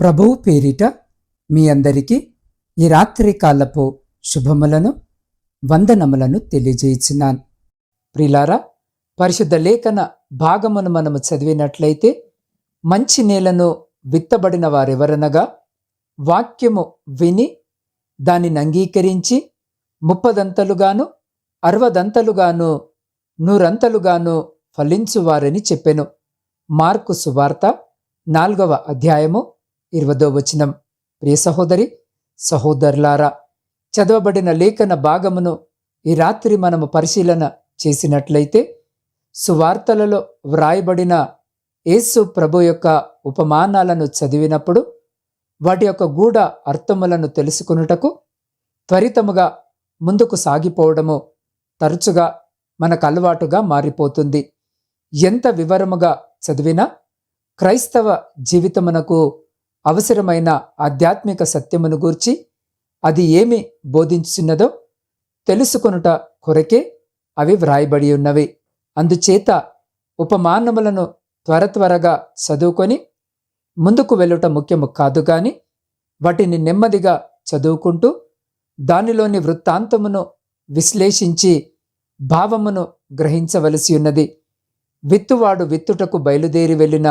ప్రభువు పేరిట మీ అందరికీ ఈ రాత్రి కాలపు శుభములను వందనములను తెలియజేయించినాను ప్రిలారా పరిశుద్ధ లేఖన భాగమును మనము చదివినట్లయితే మంచి నేలను విత్తబడిన వారెవరనగా వాక్యము విని దానిని అంగీకరించి ముప్పదంతలుగాను అరవదంతలుగాను నూరంతలుగాను ఫలించువారని చెప్పెను. మార్కు సువార్త నాలుగవ అధ్యాయము ఇరవదో వచనం. ప్రియ సహోదరి సహోదరులారా చదవబడిన లేఖన భాగమును ఈ రాత్రి మనము పరిశీలన చేసినట్లయితే సువార్తలలో వ్రాయబడిన యేసు ప్రభు యొక్క ఉపమానాలను చదివినప్పుడు వాటి యొక్క గూఢ అర్థములను తెలుసుకున్నటకు త్వరితముగా ముందుకు సాగిపోవడము తరచుగా మనకు అలవాటుగా మారిపోతుంది. ఎంత వివరముగా చదివినా క్రైస్తవ జీవితమునకు అవసరమైన ఆధ్యాత్మిక సత్యమును గూర్చి అది ఏమి బోధించున్నదో తెలుసుకొనుట కొరకే అవి వ్రాయబడి ఉన్నవి. అందుచేత ఉపమానములను త్వర త్వరగా చదువుకొని ముందుకు వెళ్ళుట ముఖ్యము కాదు కానీ వాటిని నెమ్మదిగా చదువుకుంటూ దానిలోని వృత్తాంతమును విశ్లేషించి భావమును గ్రహించవలసి ఉన్నది. విత్తువాడు విత్తుటకు బయలుదేరి వెళ్ళిన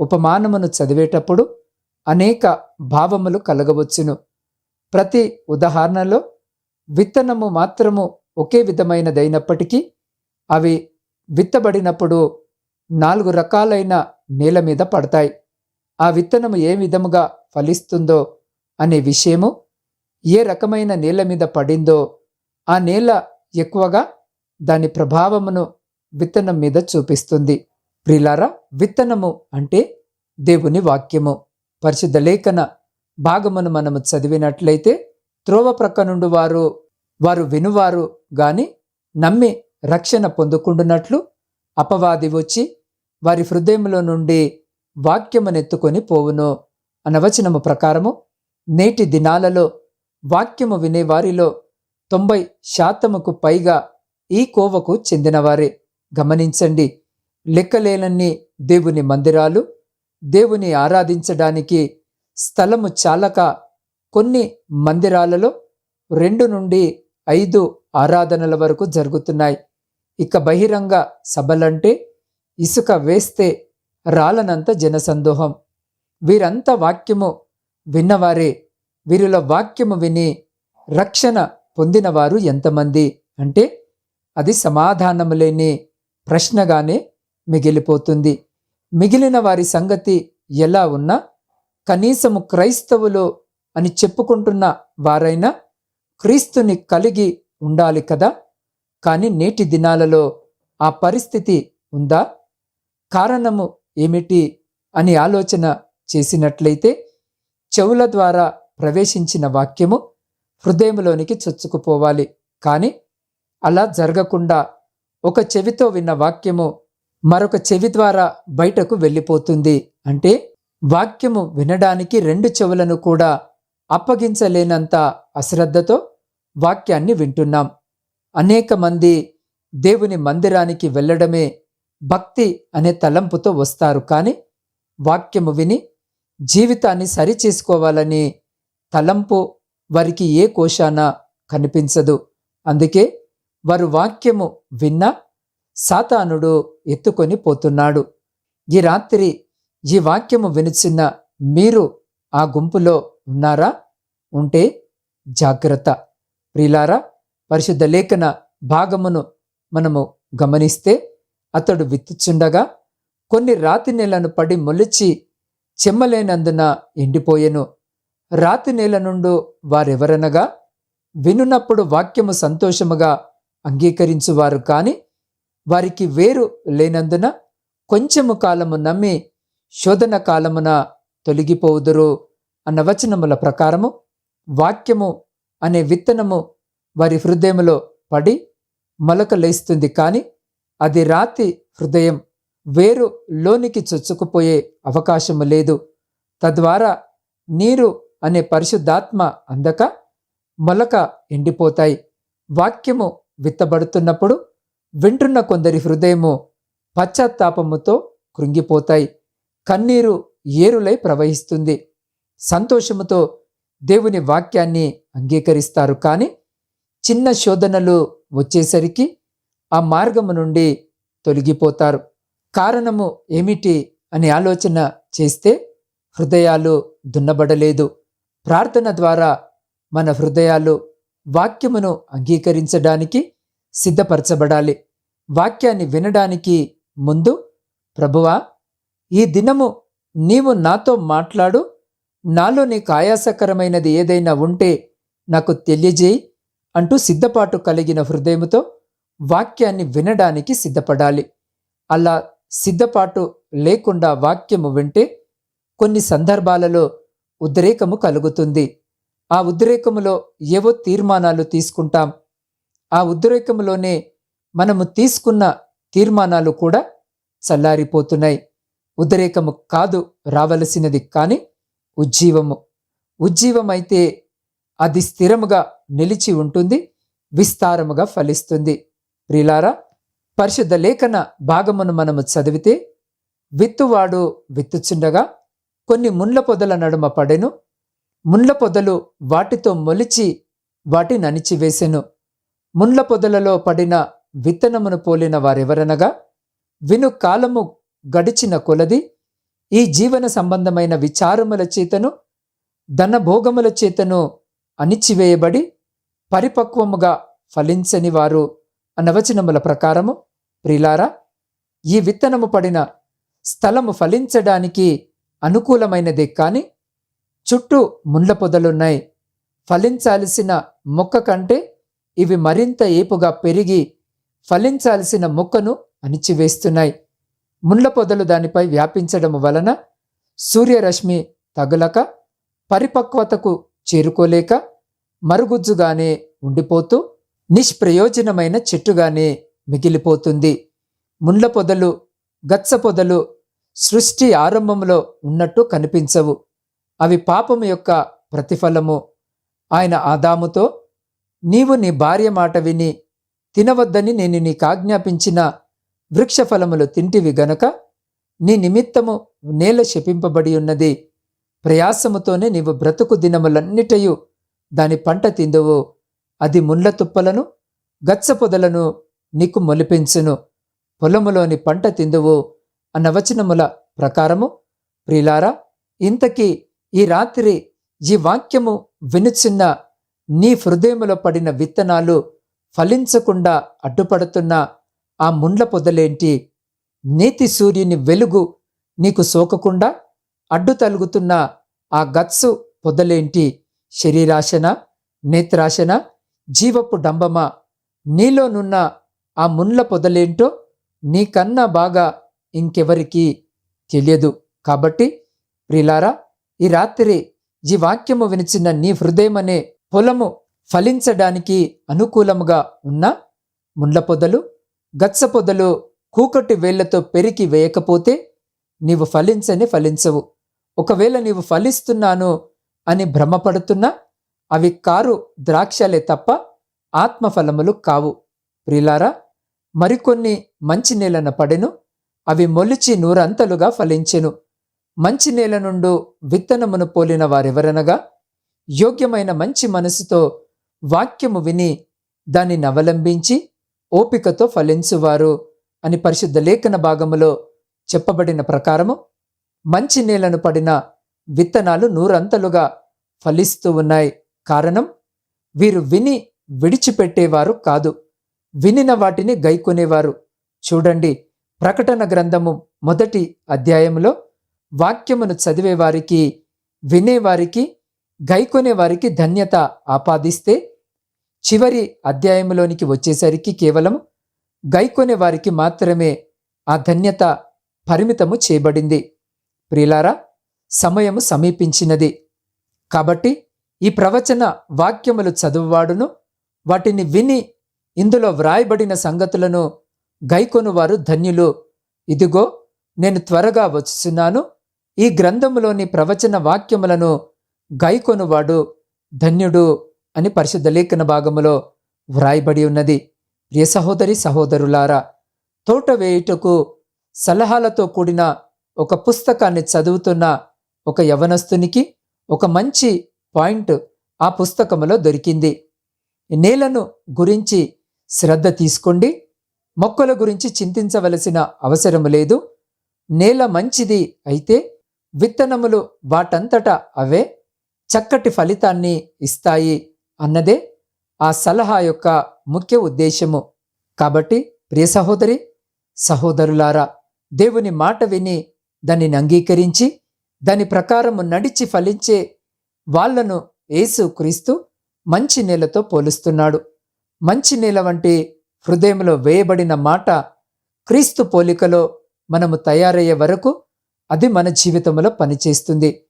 ఉపమానమును చదివేటప్పుడు అనేక భావములు కలగవచ్చును. ప్రతి ఉదాహరణలో విత్తనము మాత్రము ఒకే విధమైనదైనప్పటికీ అవి విత్తబడినప్పుడు నాలుగు రకాలైన నేల మీద పడతాయి. ఆ విత్తనము ఏ విధముగా ఫలిస్తుందో అనే విషయము ఏ రకమైన నేల మీద పడిందో ఆ నేల ఎక్కువగా దాని ప్రభావమును విత్తనం మీద చూపిస్తుంది. ప్రిలారా విత్తనము అంటే దేవుని వాక్యము. పరిశుద్ధ లేఖన భాగమును మనము చదివినట్లయితే త్రోవ ప్రక్క నుండి వారు వారు వినువారు గాని నమ్మి రక్షణ పొందుకుంటున్నట్లు అపవాది వచ్చి వారి హృదయంలో నుండి వాక్యమునెత్తుకొని పోవును అనవచనము ప్రకారము నేటి దినాలలో వాక్యము వినే వారిలో తొంభై శాతముకు పైగా ఈ కోవకు చెందినవారే. గమనించండి లెక్కలేనన్ని దేవుని మందిరాలు దేవుని ఆరాధించడానికి స్థలము చాలక కొన్ని మందిరాలలో రెండు నుండి ఐదు ఆరాధనల వరకు జరుగుతున్నాయి. ఇక బహిరంగ సభలంటే ఇసుక వేస్తే రాలనంత జనసందోహం. వీరంతా వాక్యము విన్నవారే. వీరిలో వాక్యము విని రక్షణ పొందినవారు ఎంతమంది? అంటే అది సమాధానము లేని ప్రశ్నగానే మిగిలిపోతుంది. మిగిలిన వారి సంగతి ఎలా ఉన్నా కనీసము క్రైస్తవులు అని చెప్పుకుంటున్న వారైనా క్రీస్తుని కలిగి ఉండాలి కదా? కానీ నేటి దినాలలో ఆ పరిస్థితి ఉందా? కారణము ఏమిటి అని ఆలోచన చేసినట్లయితే చెవుల ద్వారా ప్రవేశించిన వాక్యము హృదయంలోనికి చొచ్చుకుపోవాలి. కానీ అలా జరగకుండా ఒక చెవితో విన్న వాక్యము మరొక చెవి ద్వారా బయటకు వెళ్ళిపోతుంది. అంటే వాక్యము వినడానికి రెండు చెవులను కూడా అప్పగించలేనంత అశ్రద్ధతో వాక్యాన్ని వింటున్నాం. అనేక మంది దేవుని మందిరానికి వెళ్ళడమే భక్తి అనే తలంపుతో వస్తారు. కానీ వాక్యము విని జీవితాన్ని సరిచేసుకోవాలని తలంపు వారికి ఏ కోశాన కనిపించదు. అందుకే వారు వాక్యము విన్నా సాతానుడు ఎత్తుకొని పోతున్నాడు. ఈ రాత్రి ఈ వాక్యము వినిచిన మీరు ఆ గుంపులో ఉన్నారా? ఉంటే జాగ్రత్త. ప్రిలారా పరిశుద్ధ లేఖన భాగమును మనము గమనిస్తే అతడు విత్తుచుండగా కొన్ని రాతి నేలను పడి మొలిచి చెమ్మలేనందున ఎండిపోయెను. రాతి నేల నుండు వారెవరనగా? వినున్నప్పుడు వాక్యము సంతోషముగా అంగీకరించువారు కాని వారికి వేరు లేనందున కొంచెము కాలము నమ్మి శోధన కాలమున తొలగిపోవుదురు అన్న వచనముల ప్రకారము వాక్యము అనే విత్తనము వారి హృదయములో పడి మొలకలేస్తుంది కాని అది రాతి హృదయం వేరు లోనికి చొచ్చుకుపోయే అవకాశము లేదు. తద్వారా నీరు అనే పరిశుద్ధాత్మ అందక మొలక ఎండిపోతాయి. వాక్యము విత్తబడుతున్నప్పుడు వింటున్న కొందరి హృదయము పశ్చాత్తాపముతో కృంగిపోతాయి. కన్నీరు ఏరులై ప్రవహిస్తుంది. సంతోషముతో దేవుని వాక్యాన్ని అంగీకరిస్తారు. కానీ చిన్న శోధనలు వచ్చేసరికి ఆ మార్గము నుండి తొలగిపోతారు. కారణము ఏమిటి అని ఆలోచన చేస్తే హృదయాలు దున్నబడలేదు. ప్రార్థన ద్వారా మన హృదయాలు వాక్యమును అంగీకరించడానికి సిద్ధపరచబడాలి. వాక్యాన్ని వినడానికి ముందు ప్రభువా ఈ దినము నీవు నాతో మాట్లాడు నాలో నీకు ఆయాసకరమైనది ఏదైనా ఉంటే నాకు తెలియజేయి అంటూ సిద్ధపాటు కలిగిన హృదయముతో వాక్యాన్ని వినడానికి సిద్ధపడాలి. అలా సిద్ధపాటు లేకుండా వాక్యము వింటే కొన్ని సందర్భాలలో ఉద్రేకము కలుగుతుంది. ఆ ఉద్రేకములో ఏవో తీర్మానాలు తీసుకుంటాం. ఆ ఉద్రేకములోనే మనము తీసుకున్న తీర్మానాలు కూడా చల్లారిపోతున్నాయి. ఉద్రేకము కాదు రావలసినది కానీ ఉజ్జీవము. ఉజ్జీవమైతే అది స్థిరముగా నిలిచి ఉంటుంది విస్తారముగా ఫలిస్తుంది. ప్రిలారా పరిశుద్ధ లేఖన భాగమును మనము చదివితే విత్తువాడు విత్తుచుండగా కొన్ని ముండ్ల పొదల నడుమ పడెను. ముండ్ల పొదలు వాటితో మొలిచి వాటిని అణిచివేసెను. ముండ్ల పొదలలో పడిన విత్తనమును పోలిన వారెవరనగా విను కాలము గడిచిన కొలది ఈ జీవన సంబంధమైన విచారముల చేతను ధనభోగముల చేతను అణిచివేయబడి పరిపక్వముగా ఫలించని వారు అనవచనముల ప్రకారము ప్రిలారా ఈ విత్తనము పడిన స్థలము ఫలించడానికి అనుకూలమైనదే కాని చుట్టూ ముండ్ల పొదలున్నాయి. ఫలించాల్సిన మొక్క కంటే ఇవి మరింత ఏపుగా పెరిగి ఫలించాల్సిన మొక్కను అణిచివేస్తున్నాయి. ముండ్ల పొదలు దానిపై వ్యాపించడం వలన సూర్యరశ్మి తగులక పరిపక్వతకు చేరుకోలేక మరుగుజ్జుగానే ఉండిపోతూ నిష్ప్రయోజనమైన చెట్టుగానే మిగిలిపోతుంది. ముండ్ల పొదలు గచ్చ పొదలు సృష్టి ఆరంభంలో ఉన్నట్టు కనిపించవు. అవి పాపం యొక్క ప్రతిఫలము. ఆయన ఆదాముతో నీవు నీ భార్య మాట విని తినవద్దని నేను నీకు ఆజ్ఞాపించిన వృక్షఫలములు తింటివి గనక నీ నిమిత్తము నేల శపింపబడి ఉన్నది. ప్రయాసముతోనే నీవు బ్రతుకు దినములన్నిటయు దాని పంట తిందువు. అది ముళ్ళతుప్పలను గచ్చ పొదలను నీకు మొలిపించును. పొలములోని పంట తిందువు అన్న వచనముల ప్రకారము ప్రిలారా ఇంతకీ ఈ రాత్రి ఈ వాక్యము వినుచున్న నీ హృదయములో పడిన విత్తనాలు ఫలించకుండా అడ్డుపడుతున్న ఆ ముండ్ల పొదలేంటి? నీతి సూర్యుని వెలుగు నీకు సోకకుండా అడ్డు తలుగుతున్న ఆ గత్సు పొదలేంటి? శరీరాశన నేత్రాశన జీవపు డంబమా? నీలోనున్న ఆ ముండ్ల పొదలేంటో నీకన్నా బాగా ఇంకెవరికీ తెలియదు. కాబట్టి ప్రిలారా ఈ రాత్రి ఈ వాక్యము వినిచిన నీ హృదయమనే పొలము ఫలించడానికి అనుకూలముగా ఉన్న ముండ్ల పొదలు గచ్చ పొదలు కూకటి వేళ్ళతో పెరికి వేయకపోతే నీవు ఫలించని ఫలించవు. ఒకవేళ నీవు ఫలిస్తున్నాను అని భ్రమపడుతున్నా అవి కారు ద్రాక్షలే తప్ప ఆత్మఫలములు కావు. ప్రిలారా మరికొన్ని మంచి నేలన పడెను అవి మొలిచి నూరంతలుగా ఫలించెను. మంచి నేల నుండు విత్తనమును పోలిన వారెవరనగా యోగ్యమైన మంచి మనసుతో వాక్యము విని దానిని అవలంబించి ఓపికతో ఫలించువారు అని పరిశుద్ధ లేఖన భాగములో చెప్పబడిన ప్రకారము మంచి నేలను పడిన విత్తనాలు నూరంతలుగా ఫలిస్తూ ఉన్నాయి. కారణం వీరు విని విడిచిపెట్టేవారు కాదు. వినిన వాటిని గైకొనేవారు. చూడండి ప్రకటన గ్రంథము మొదటి అధ్యాయంలో వాక్యమును చదివేవారికి వినేవారికి గైకొనేవారికి ధన్యత ఆపాదిస్తే చివరి అధ్యాయంలోనికి వచ్చేసరికి కేవలం గైకొనే వారికి మాత్రమే ఆ ధన్యత పరిమితము చేయబడింది. ప్రిలారా సమయము సమీపించినది. కాబట్టి ఈ ప్రవచన వాక్యములు చదువువాడును వాటిని విని ఇందులో వ్రాయబడిన సంగతులను గైకొనువారు ధన్యులు. ఇదిగో నేను త్వరగా వచ్చుచున్నాను. ఈ గ్రంథములోని ప్రవచన వాక్యములను గైకొనువాడు ధన్యుడు. అని పరిశుద్ధ లేఖన భాగములో వ్రాయబడి ఉన్నది. ప్రియ సహోదరి సహోదరులారా తోట వేయుటకు సలహాలతో కూడిన ఒక పుస్తకాన్ని చదువుతున్న ఒక యవనస్తునికి ఒక మంచి పాయింట్ ఆ పుస్తకములో దొరికింది. నేలను గురించి శ్రద్ధ తీసుకోండి. మొక్కల గురించి చింతించవలసిన అవసరం లేదు. నేల మంచిది అయితే విత్తనములు వాటంతట అవే చక్కటి ఫలితాన్ని ఇస్తాయి. అన్నదే ఆ సలహా యొక్క ముఖ్య ఉద్దేశము. కాబట్టి ప్రియ సహోదరి సహోదరులారా దేవుని మాట విని దానిని అంగీకరించి దాని ప్రకారము నడిచి ఫలించే వాళ్ళను యేసు క్రీస్తు మంచి నేలతో పోలుస్తున్నాడు. మంచి నేల వంటి హృదయంలో వేయబడిన మాట క్రీస్తు పోలికలో మనము తయారయ్యే వరకు అది మన జీవితంలో పనిచేస్తుంది.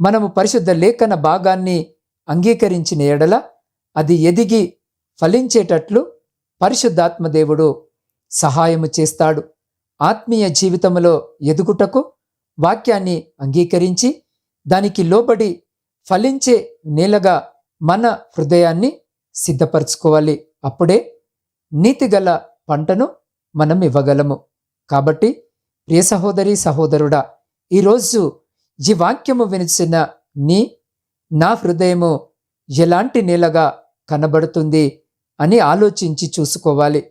మనము పరిశుద్ధ లేఖన భాగాన్ని అంగీకరించిన ఎడల అది ఎదిగి ఫలించేటట్లు పరిశుద్ధాత్మదేవుడు సహాయము చేస్తాడు. ఆత్మీయ జీవితంలో ఎదుగుటకు వాక్యాన్ని అంగీకరించి దానికి లోబడి ఫలించే నేలగా మన హృదయాన్ని సిద్ధపరచుకోవాలి. అప్పుడే నీతిగల పంటను మనం ఇవ్వగలము. కాబట్టి ప్రియ సహోదరి సహోదరుడా ఈరోజు ఈ వాక్యము వినిచిన నీ నా హృదయము ఎలాంటి నేలగా కనబడుతుంది అని ఆలోచించి చూసుకోవాలి.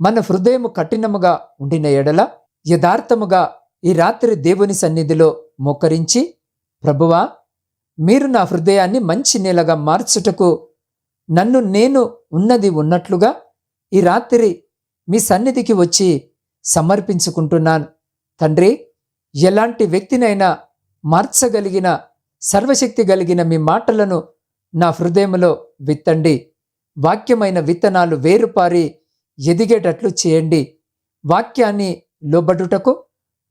మన హృదయము కఠినముగా ఉండిన ఎడల యథార్థముగా ఈ రాత్రి దేవుని సన్నిధిలో మోకరించి ప్రభువా మీరు నా హృదయాన్ని మంచి నేలగా మార్చుటకు నన్ను నేను ఉన్నది ఉన్నట్లుగా ఈ రాత్రి మీ సన్నిధికి వచ్చి సమర్పించుకుంటున్నాను. తండ్రి ఎలాంటి వ్యక్తినైనా మార్చగలిగిన సర్వశక్తి కలిగిన మీ మాటలను నా హృదయంలో విత్తండి. వాక్యమైన విత్తనాలు వేరుపారి ఎదిగేటట్లు చేయండి. వాక్యాన్ని లోబడుటకు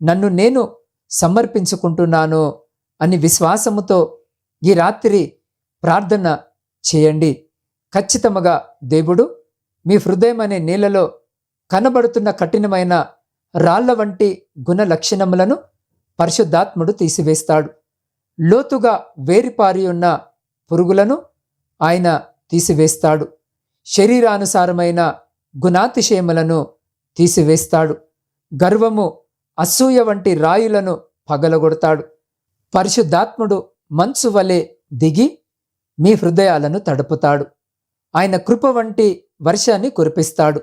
నన్ను నేను సమర్పించుకుంటున్నాను అని విశ్వాసముతో ఈ రాత్రి ప్రార్థన చేయండి. ఖచ్చితముగా దేవుడు మీ హృదయం అనే నీళ్ళలో కనబడుతున్న కఠినమైన రాళ్ళ వంటి గుణ లక్షణములను పరిశుద్ధాత్ముడు తీసివేస్తాడు. లోతుగా వేరిపారి ఉన్న పురుగులను ఆయన తీసివేస్తాడు. శరీరానుసారమైన గుణాతిశయములను తీసివేస్తాడు. గర్వము అసూయ వంటి రాయులను పగలగొడతాడు. పరిశుద్ధాత్ముడు మంచు వలె దిగి మీ హృదయాలను తడుపుతాడు. ఆయన కృప వంటి వర్షాన్ని కురిపిస్తాడు.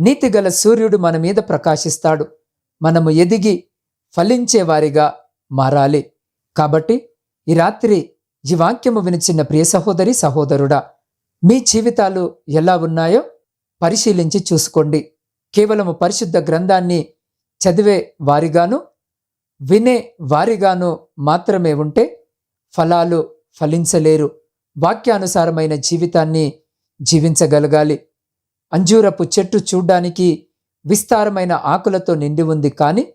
నీతిగల సూర్యుడు మన మీద ప్రకాశిస్తాడు. మనము ఎదిగి ఫలించేవారిగా మారాలి. కాబట్టి ఈ రాత్రి ఈ వాక్యము వినిచిన్న ప్రియ సహోదరి సహోదరుడా మీ జీవితాలు ఎలా ఉన్నాయో పరిశీలించి చూసుకోండి. కేవలము పరిశుద్ధ గ్రంథాన్ని చదివే వారిగాను వినే వారిగాను మాత్రమే ఉంటే ఫలాలు ఫలించలేరు. వాక్యానుసారమైన జీవితాన్ని జీవించగలగాలి. అంజూరపు చెట్టు చూడ్డానికి విస్తారమైన ఆకులతో నిండి ఉంది కానీ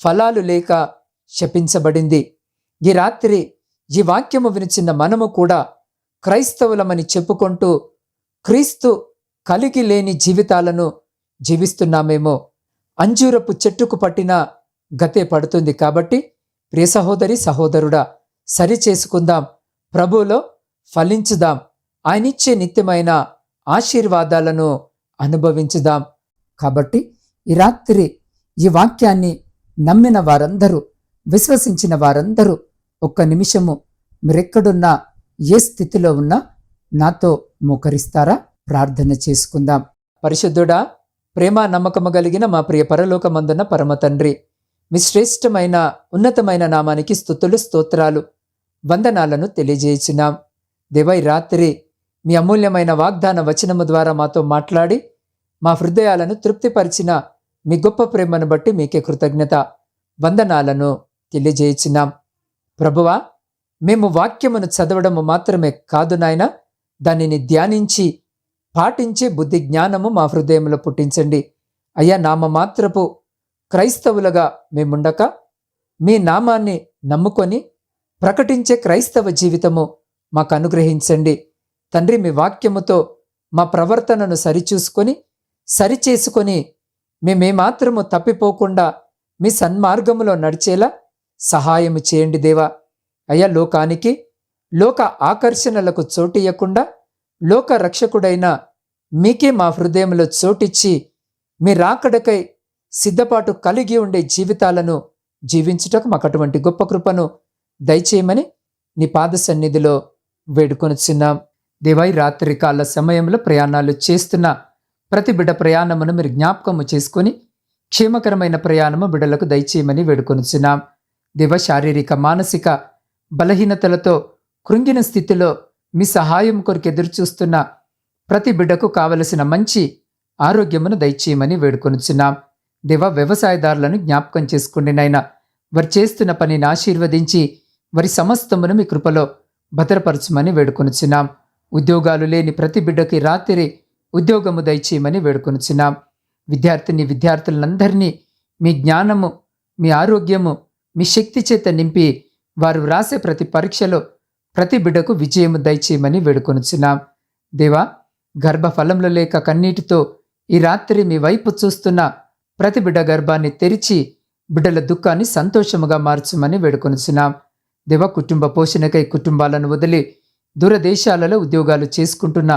ఫలాలు లేక శపించబడింది. ఈ రాత్రి ఈ వాక్యము వినిచిన మనము కూడా క్రైస్తవులమని చెప్పుకుంటూ క్రీస్తు కలిగి లేని జీవితాలను జీవిస్తున్నామేమో. అంజూరపు చెట్టుకు పట్టిన గతే పడుతుంది కాబట్టి ప్రియ సహోదరి సహోదరుడా సరి చేసుకుందాం ప్రభువులో ఫలించుదాం ఆయనిచ్చే నిత్యమైన ఆశీర్వాదాలను అనుభవించుదాం. కాబట్టి ఈ రాత్రి ఈ వాక్యాన్ని నమ్మిన వారందరూ విశ్వసించిన వారందరూ ఒక్క నిమిషము మీరెక్కడున్నా ఏ స్థితిలో ఉన్నా నాతో మోకరిస్తారా? ప్రార్థన చేసుకుందాం. పరిశుద్ధుడా ప్రేమ నమ్మకము కలిగిన మా ప్రియ పరలోకమందున్న పరమ తండ్రి మీ శ్రేష్టమైన ఉన్నతమైన నామానికి స్థుతులు స్తోత్రాలు వందనాలను తెలియజేయించినాం దేవై రాత్రి మీ అమూల్యమైన వాగ్దాన వచనము ద్వారా మాతో మాట్లాడి మా హృదయాలను తృప్తిపరిచిన మీ గొప్ప ప్రేమను బట్టి మీకే కృతజ్ఞత వందనాలను తెలియజేయించినాం ప్రభువా మేము వాక్యమును చదవడము మాత్రమే కాదు నాయన దానిని ధ్యానించి పాటించే బుద్ధి జ్ఞానము మా హృదయంలో పుట్టించండి. అయ్యా నామ మాత్రపు క్రైస్తవులుగా మేముండక మీ నామాన్ని నమ్ముకొని ప్రకటించే క్రైస్తవ జీవితము మాకు అనుగ్రహించండి. తండ్రి మీ వాక్యముతో మా ప్రవర్తనను సరిచూసుకొని సరిచేసుకొని మేమేమాత్రము తప్పిపోకుండా మీ సన్మార్గములో నడిచేలా సహాయము చేయండి దేవా. అయ్యా లోకానికి లోక ఆకర్షణలకు చోటియ్యకుండా లోక రక్షకుడైన మీకే మా హృదయంలో చోటిచ్చి మీ రాకడకై సిద్ధపాటు కలిగి ఉండే జీవితాలను జీవించుటకు మాకు అటువంటి గొప్ప కృపను దయచేయమని నీ పాద సన్నిధిలో వేడుకొనుచున్నాం దేవాయి రాత్రి కాల సమయంలో ప్రయాణాలు చేస్తున్న ప్రతి బిడ్డ ప్రయాణమును మీరు జ్ఞాపకము చేసుకొని క్షేమకరమైన ప్రయాణము బిడ్డలకు దయచేయమని వేడుకొనుచున్నాం. దివ శారీరక మానసిక బలహీనతలతో కృంగిన స్థితిలో మీ సహాయం కొరకు ఎదురుచూస్తున్న ప్రతి బిడ్డకు కావలసిన మంచి ఆరోగ్యమును దయచేయమని వేడుకొనుచున్నాం. దివ వ్యవసాయదారులను జ్ఞాపకం చేసుకుని నాయన. వారు చేస్తున్న పనిని ఆశీర్వదించి వారి సమస్తమును మీ కృపలో భద్రపరచమని వేడుకొనుచున్నాం. ఉద్యోగాలు లేని ప్రతి బిడ్డకి రాత్రి ఉద్యోగము దయచేయమని వేడుకొనుచున్నాం. విద్యార్థిని విద్యార్థులందరినీ మీ జ్ఞానము మీ ఆరోగ్యము మీ శక్తి చేత నింపి వారు వ్రాసే ప్రతి పరీక్షలో ప్రతి బిడ్డకు విజయము దయచేయమని వేడుకొనుచున్నాం. దేవా గర్భఫలంలో లేక కన్నీటితో ఈ రాత్రి మీ వైపు చూస్తున్న ప్రతి బిడ్డ గర్భాన్ని తెరిచి బిడ్డల దుఃఖాన్ని సంతోషముగా మార్చమని వేడుకొనుచున్నాం. దేవ కుటుంబ పోషణకై కుటుంబాలను వదిలి దూరదేశాలలో ఉద్యోగాలు చేసుకుంటున్న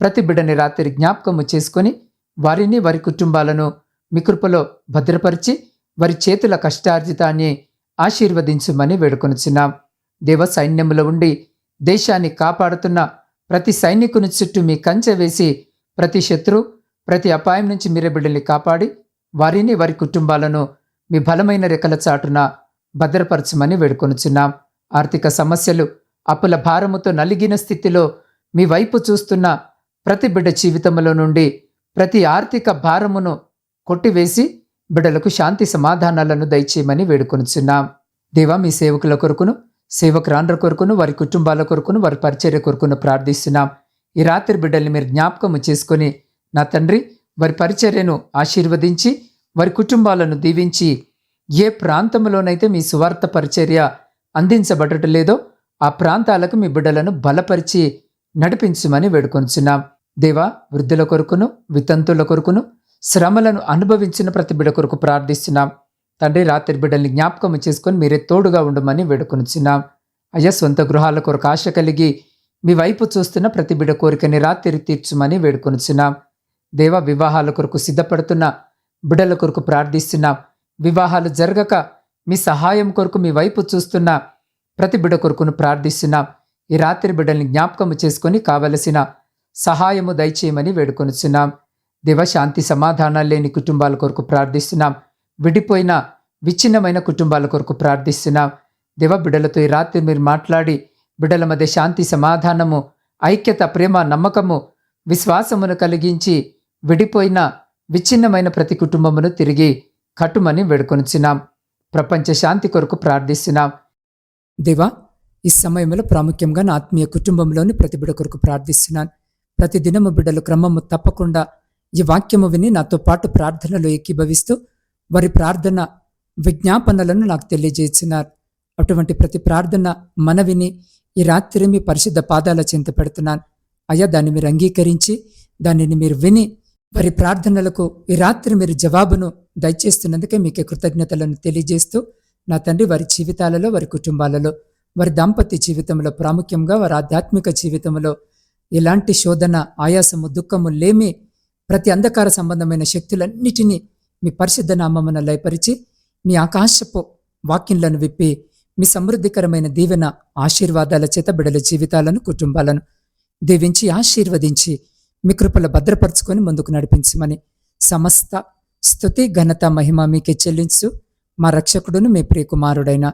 ప్రతి బిడ్డని రాత్రి జ్ఞాపకము చేసుకొని వారిని వారి కుటుంబాలను మీ కృపలో భద్రపరిచి వారి చేతుల కష్టార్జితాన్ని ఆశీర్వదించమని వేడుకొనుచున్నాం. దేవ సైన్యములో ఉండి దేశాన్ని కాపాడుతున్న ప్రతి సైనికుని చుట్టూ మీ కంచె వేసి ప్రతి శత్రు ప్రతి అపాయం నుంచి మీరే బిడ్డల్ని కాపాడి వారిని వారి కుటుంబాలను మీ బలమైన రెక్కల చాటున భద్రపరచమని వేడుకొనుచున్నాం. ఆర్థిక సమస్యలు అప్పుల భారముతో నలిగిన స్థితిలో మీ వైపు చూస్తున్న ప్రతి బిడ్డ జీవితంలో నుండి ప్రతి ఆర్థిక భారమును కొట్టివేసి బిడ్డలకు శాంతి సమాధానాలను దయచేయమని వేడుకొనుచున్నాం. దేవా మీ సేవకుల కొరకును సేవకురాండ్ర కొరకును వారి కుటుంబాల కొరకును వారి పరిచర్య కొరకును ప్రార్థిస్తున్నాం. ఈ రాత్రి బిడ్డల్ని మీరు జ్ఞాపకము చేసుకొని నా తండ్రి వారి పరిచర్యను ఆశీర్వదించి వారి కుటుంబాలను దీవించి ఏ ప్రాంతంలోనైతే మీ సువార్త పరిచర్య అందించబడటం లేదో ఆ ప్రాంతాలకు మీ బిడ్డలను బలపరిచి నడిపించమని వేడుకొంచున్నాం దేవా వృద్ధుల కొరకును వితంతుల కొరకును శ్రమలను అనుభవించిన ప్రతి బిడ కొరకు ప్రార్థిస్తున్నాం. తండ్రి రాత్రి బిడ్డల్ని జ్ఞాపకం చేసుకొని మీరే తోడుగా ఉండమని వేడుకొనిచున్నాం. అయ్యా సొంత గృహాల కొరకు ఆశ కలిగి మీ వైపు చూస్తున్న ప్రతి బిడ కోరికని రాత్రి తీర్చుమని వేడుకొనిచున్నాం. దేవ వివాహాల కొరకు సిద్ధపడుతున్న బిడ్డల కొరకు ప్రార్థిస్తున్నాం. వివాహాలు జరగక మీ సహాయం కొరకు మీ వైపు చూస్తున్న ప్రతి బిడ కొరకును ప్రార్థిస్తున్నాం. ఈ రాత్రి బిడ్డల్ని జ్ఞాపకము చేసుకొని కావలసిన సహాయము దయచేయమని వేడుకొనిచున్నాం. దేవ శాంతి సమాధానాలు లేని కుటుంబాల కొరకు ప్రార్థిస్తున్నాం. విడిపోయిన విచ్ఛిన్నమైన కుటుంబాల కొరకు ప్రార్థిస్తున్నాం. దేవ బిడలతో ఈ రాత్రి మీరు మాట్లాడి బిడ్డల మధ్య శాంతి సమాధానము ఐక్యత ప్రేమ నమ్మకము విశ్వాసమును కలిగించి విడిపోయిన విచ్ఛిన్నమైన ప్రతి కుటుంబమును తిరిగి కట్టుమని వేడుకొనిచున్నాం. ప్రపంచ శాంతి కొరకు ప్రార్థిస్తున్నాం. దేవా ఈ సమయంలో ప్రాముఖ్యంగా నా ఆత్మీయ కుటుంబంలోని ప్రతి బిడ కొరకు ప్రార్థిస్తున్నాను. ప్రతి దినము బిడ్డలు క్రమము తప్పకుండా ఈ వాక్యము విని నాతో పాటు ప్రార్థనలో ఏకీభవిస్తూ వారి ప్రార్థన విజ్ఞాపనలను నాకు తెలియజేస్తున్నారు అటువంటి ప్రతి ప్రార్థన మనవిని ఈ రాత్రి మీ పరిశుద్ధ పాదాల చింత పెడుతున్నాను. అయ్యా దాన్ని మీరు అంగీకరించి దానిని మీరు విని వారి ప్రార్థనలకు ఈ రాత్రి మీరు జవాబును దయచేస్తున్నందుకే మీకు కృతజ్ఞతలను తెలియజేస్తూ నా తండ్రి వారి జీవితాలలో వారి కుటుంబాలలో వారి దాంపత్య జీవితంలో ప్రాముఖ్యంగా వారి ఆధ్యాత్మిక జీవితంలో ఎలాంటి శోధన ఆయాసము దుఃఖము లేమి ప్రతి అంధకార సంబంధమైన శక్తులన్నిటినీ మీ పరిశుద్ధ నామమున లయపరిచి మీ ఆకాశపు వాక్యంలను విప్పి మీ సమృద్ధికరమైన దీవెన ఆశీర్వాదాల చేత బిడల జీవితాలను కుటుంబాలను దీవించి ఆశీర్వదించి మీ కృపల భద్రపరుచుకొని ముందుకు నడిపించమని సమస్త స్థుతి ఘనత మహిమ మీకే చెల్లించు. మా రక్షకుడును మీ ప్రియకుమారుడైన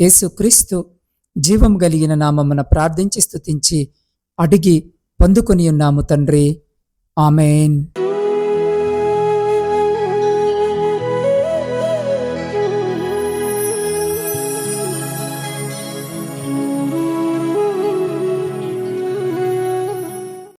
యేసుక్రీస్తు జీవం కలిగిన నామమున ప్రార్థించి స్థుతించి అడిగి పొందుకొని ఉన్నాము తండ్రి. Amen.